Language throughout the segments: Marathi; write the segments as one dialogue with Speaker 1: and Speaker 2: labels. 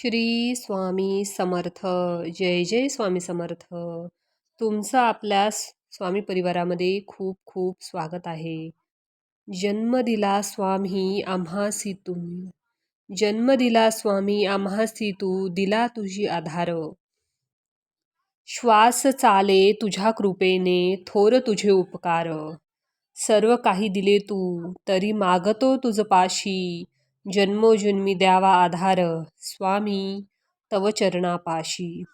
Speaker 1: श्री स्वामी समर्थ. जय जय स्वामी समर्थ. तुमचं आपल्या स्वामी परिवारामध्ये खूप खूप स्वागत आहे. जन्म दिला स्वामी आम्हासी तुम्ही जन्म दिला स्वामी आम्हासी तू दिला तुझी आधार. श्वास चाले तुझ्या कृपेने थोर तुझे उपकार. सर्व काही दिले तू तरी मागतो तुझ पाशी. जन्मोजन्मी द्यावा आधार स्वामी तव चरणापाशी.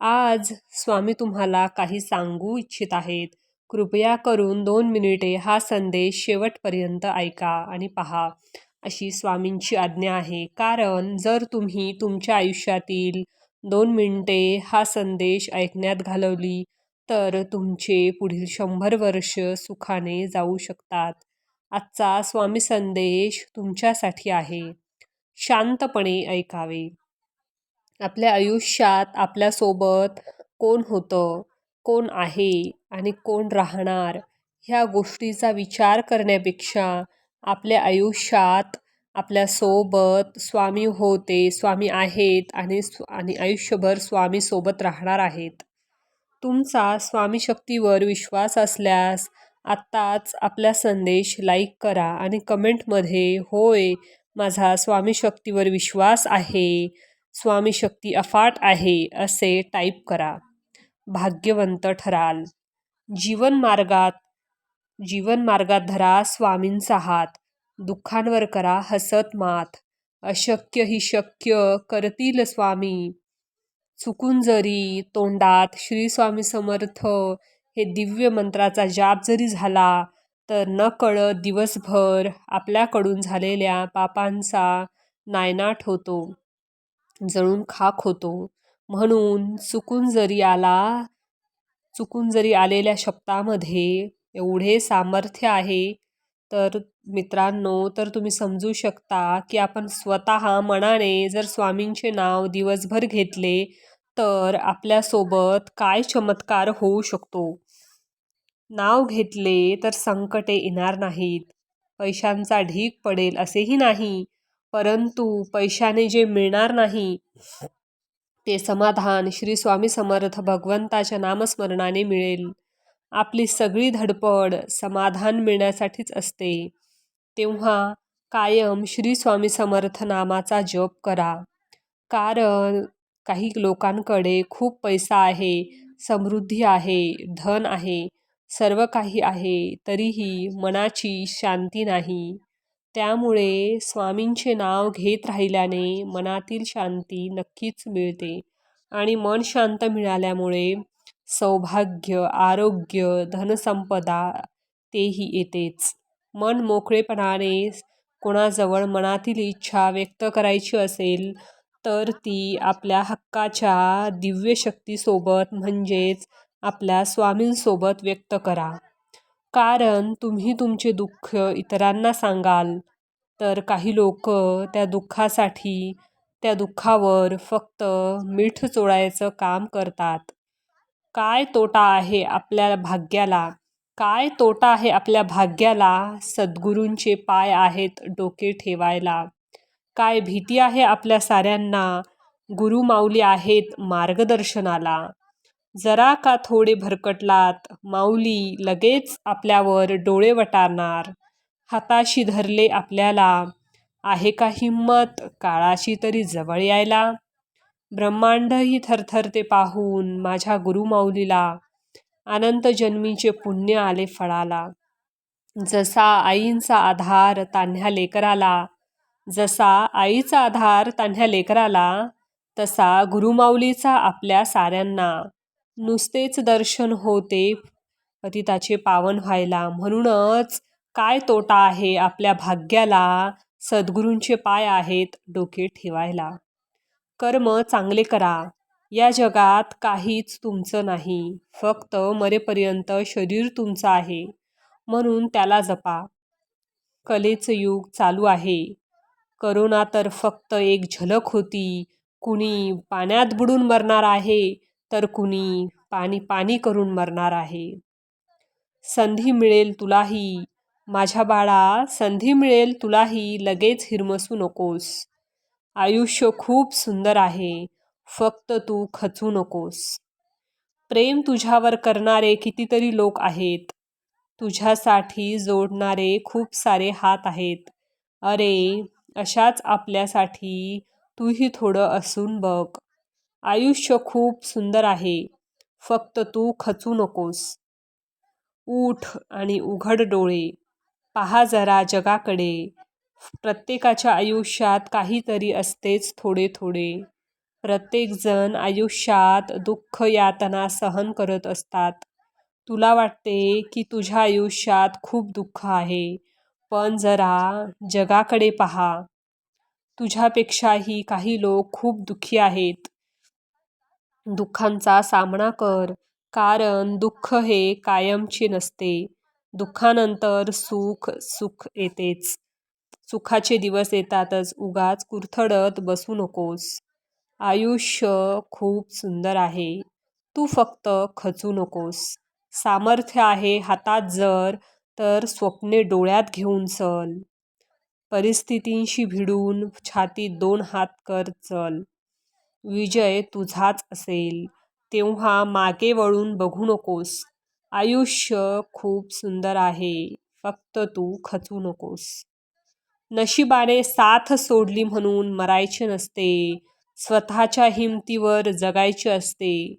Speaker 1: आज स्वामी तुम्हाला काही सांगू इच्छित आहेत. कृपया करून दोन मिनिटे हा संदेश शेवटपर्यंत ऐका आणि पहा. अशी स्वामींची आज्ञा आहे. कारण जर तुम्ही तुमच्या आयुष्यातील दोन मिनिटे हा संदेश ऐकण्यात घालवली तर तुमचे पुढील शंभर वर्ष सुखाने जाऊ शकतात. आजचा स्वामी संदेश तुमच्यासाठी आहे. शांतपणे ऐकावे. आपल्या आयुष्यात आपल्यासोबत कोण होतं कोण आहे आणि कोण राहणार ह्या गोष्टीचा विचार करण्यापेक्षा आपल्या आयुष्यात आपल्यासोबत स्वामी होते स्वामी आहेत आणि स्व आणि आयुष्यभर स्वामीसोबत राहणार आहेत. तुमचा स्वामी शक्तीवर विश्वास असल्यास आत्ताच आपला संदेश लाईक करा आणि कमेंटमध्ये होय माझा स्वामी शक्तीवर विश्वास आहे स्वामी शक्ती अफाट आहे असे टाईप करा. भाग्यवंत ठराल. जीवनमार्गात जीवनमार्गात धरा स्वामींचा हात दुःखांवर करा हसत मात. अशक्य ही शक्य करतील स्वामी. चुकून जरी तोंडात श्री स्वामी समर्थ हे दिव्य मंत्राचा जाप जरी झाला तर न कळत दिवसभर आपल्याकडून झालेल्या पापांचा नायनाट होतो जळून खाक होतो. म्हणून चुकून जरी आला चुकून जरी आलेल्या शब्दामध्ये एवढे सामर्थ्य आहे तर मित्रांनो तर तुम्ही समजू शकता की आपण स्वतः मनाने जर स्वामींचे नाव दिवसभर घेतले तर आपल्यासोबत काय चमत्कार होऊ शकतो? नाव घेतले तर संकटे येणार नाहीत. पैशांचा ढीक पडेल असेही नाही. परंतु पैशाने जे मिळणार नाही ते समाधान श्री स्वामी समर्थ भगवंताच्या नामस्मरणाने मिळेल. आपली सगळी धडपड समाधान मिळण्यासाठीच असते. तेव्हा कायम श्री स्वामी समर्थ नामाचा जप करा. कारण काही लोकांकडे खूप पैसा आहे समृद्धी आहे धन आहे सर्व काही आहे तरीही मनाची शांती नाही. त्यामुळे स्वामींचे नाव घेत राहिल्याने मनातील शांती नक्कीच मिळते आणि मन शांत मिळाल्यामुळे सौभाग्य आरोग्य धनसंपदा तेही येतेच. मन मोकळेपणाने कोणाजवळ मनातील इच्छा व्यक्त करायची असेल तर ती आपल्या हक्काच्या दिव्य शक्तीसोबत म्हणजेच आपल्या स्वामींसोबत व्यक्त करा. कारण तुम्ही तुमचे दुःख इतरांना सांगाल तर काही लोक त्या दुःखासाठी त्या दुःखावर फक्त मीठ चोळायचं काम करतात. काय तोटा आहे आपल्या भाग्याला? काय तोटा आहे आपल्या भाग्याला? सद्गुरूंचे पाय आहेत डोके ठेवायला. काय भीती आहे आपल्या साऱ्यांना? गुरुमाऊली आहेत मार्गदर्शनाला. जरा का थोडे भरकटलात? माऊली लगेच आपल्यावर डोळे वटारणार. हाताशी धरले आपल्याला. आहे का हिंमत? काळाशी तरी जवळ यायला. ब्रह्मांडही थरथरते पाहून माझ्या गुरुमाऊलीला अनंत जन्मीचे पुण्य आले फळाला. जसा आईंचा आधार तान्ह्या लेकराला जसा आईचा आधार तान्ह्या लेकराला तसा गुरुमाऊलीचा आपल्या साऱ्यांना. नुसतेच दर्शन होते पतिताचे पावन व्हायला. म्हणूनच काय तोटा आहे आपल्या भाग्याला सद्गुरूंचे पाय आहेत डोके ठेवायला. कर्म चांगले करा. या जगात काहीच तुमचं नाही. फक्त मरेपर्यंत शरीर तुमचं आहे. म्हणून त्याला जपा. कलेचं युग चालू आहे. करोना तर फक्त एक झलक होती. कुणी पाण्यात बुडून मरणार आहे तर कुणी पाणी पाणी करून मरणार आहे. संधी मिळेल तुलाही. माझ्या बाळा संधी मिळेल तुलाही. लगेच हिरमसू नकोस. आयुष्य खूप सुंदर आहे. फक्त तू खचू नकोस. प्रेम तुझ्यावर करणारे कितीतरी लोक आहेत. तुझ्यासाठी जोडणारे खूप सारे हात आहेत. अरे अशाच आपल्यासाठी तूही थोडं असून बघ. आयुष्य खूप सुंदर आहे. फक्त तू खचू नकोस. उठ आणि उघड डोळे. पहा जरा जगाकडे. प्रत्येकाच्या आयुष्यात काहीतरी असतेच थोडे थोडे. प्रत्येकजण आयुष्यात दुःख यातना सहन करत असतात. तुला वाटते की तुझ्या आयुष्यात खूप दुःख आहे. पण जरा जगाकडे पहा. तुझ्यापेक्षाही काही लोक खूप दुःखी आहेत. दुःखांचा सामना कर कारण दुःख हे कायमचे नसते. दुःखानंतर सुख सुख येतेच. सुखाचे दिवस येतातच उगाच कुरथडत बसू नकोस. आयुष्य खूप सुंदर आहे. तू फक्त खचू नकोस. सामर्थ्य आहे हातात जर तर स्वप्ने डोळ्यात घेऊन चल. परिस्थितींशी भिडून छातीत दोन हात कर चल. विजय तुझाच असेल. तेव्हा मागे वळून बघू नकोस. आयुष्य खूप सुंदर आहे. फक्त तू खचू नकोस. नशिबाने साथ सोडली म्हणून मरायचे नसते. स्वतःच्या हिमतीवर जगायचे असते.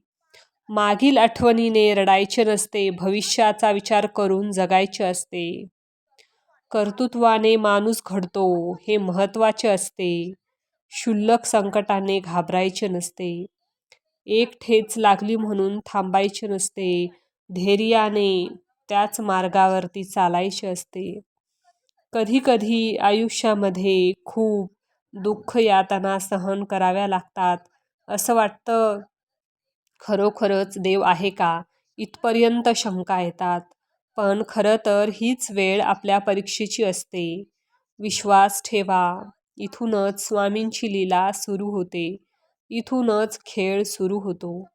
Speaker 1: मागील आठवणीने रडायचे नसते भविष्याचा विचार करून जगायचे असते. कर्तृत्वाने माणूस घडतो हे महत्त्वाचे असते. क्षुल्लक संकटाने घाबरायचे नसते. एक ठेच लागली म्हणून थांबायचे नसते. धैर्याने त्याच मार्गावरती चालायचे असते. कधीकधी आयुष्यामध्ये खूप दुःख यातना सहन कराव्या लागतात असं वाटतं खरोखरच देव आहे का? इथपर्यंत शंका येतात. पण खरं तर हीच वेळ आपल्या परीक्षेची असते. विश्वास ठेवा. इथूनच स्वामींची लीला सुरू होते. इथूनच खेळ सुरू होतो.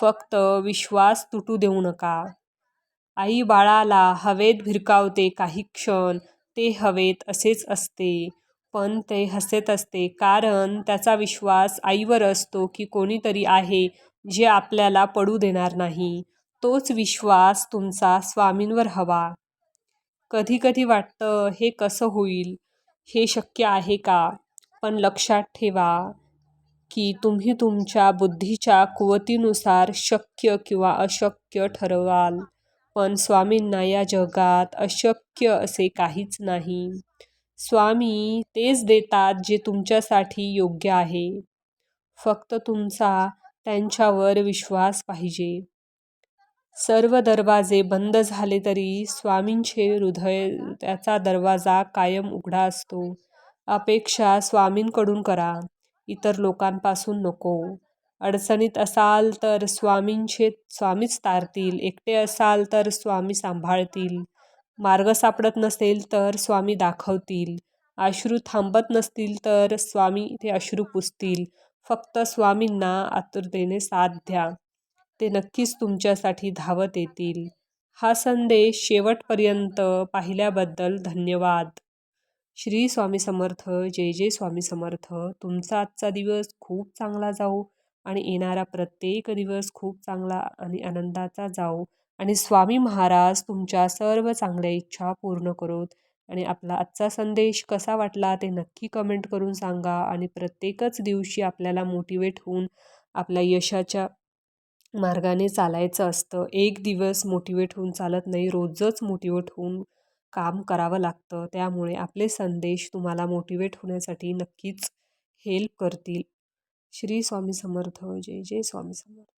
Speaker 1: फक्त विश्वास तुटू देऊ नका. आई बाळाला हवेत भिरकावते काही क्षण ते हवेत असेच असते. पण ते हसत असते कारण त्याचा विश्वास आईवर असतो की कोणीतरी आहे जे आपल्याला पडू देणार नाही तोच विश्वास तुमचा स्वामींवर हवा. कधी कधी वाटतं हे कसं होईल? हे शक्य आहे का? पण लक्षात ठेवा की तुम्ही तुमच्या बुद्धीच्या कुवतीनुसार शक्य किंवा अशक्य ठरवाल. पण स्वामींना या जगात अशक्य असे काहीच नाही. स्वामी तेच देतात जे तुमच्यासाठी योग्य आहे. फक्त तुमचा त्यांच्यावर विश्वास पाहिजे. सर्व दरवाजे बंद झाले तरी स्वामींचे हृदय त्याचा दरवाजा कायम उघडा असतो. अपेक्षा स्वामींकडून करा इतर लोकांपासून नको. अडचणीत असाल तर स्वामींचे स्वामीच तारतील. एकटे असाल तर स्वामी सांभाळतील. मार्ग सापडत नसेल तर स्वामी दाखवतील. अश्रू थांबत नसतील तर स्वामी ते अश्रू पुसतील. फक्त स्वामींना आतुरतेने साथ द्या. ते नक्कीच तुमच्यासाठी धावत येतील. हा संदेश शेवटपर्यंत पाहिल्याबद्दल धन्यवाद. श्री स्वामी समर्थ जय जय स्वामी समर्थ. तुमचा आजचा दिवस खूप चांगला जाऊ आणि येणारा प्रत्येक दिवस खूप चांगला आणि आनंदाचा जाऊ आणि स्वामी महाराज तुमच्या सर्व चांगल्या इच्छा पूर्ण करोत. आणि आपला आजचा संदेश कसा वाटला ते नक्की कमेंट करून सांगा आणि प्रत्येकच दिवशी आपल्याला मोटिवेट होऊन आपल्या यशाच्या मार्गाने चालायचं असतं. एक दिवस मोटिवेट होऊन चालत नाही रोजच मोटिवेट होऊन काम करावं लागतं. त्यामुळे आपले संदेश तुम्हाला मोटिवेट होण्यासाठी नक्कीच हेल्प करतील. श्री स्वामी समर्थ. जय जय स्वामी समर्थ.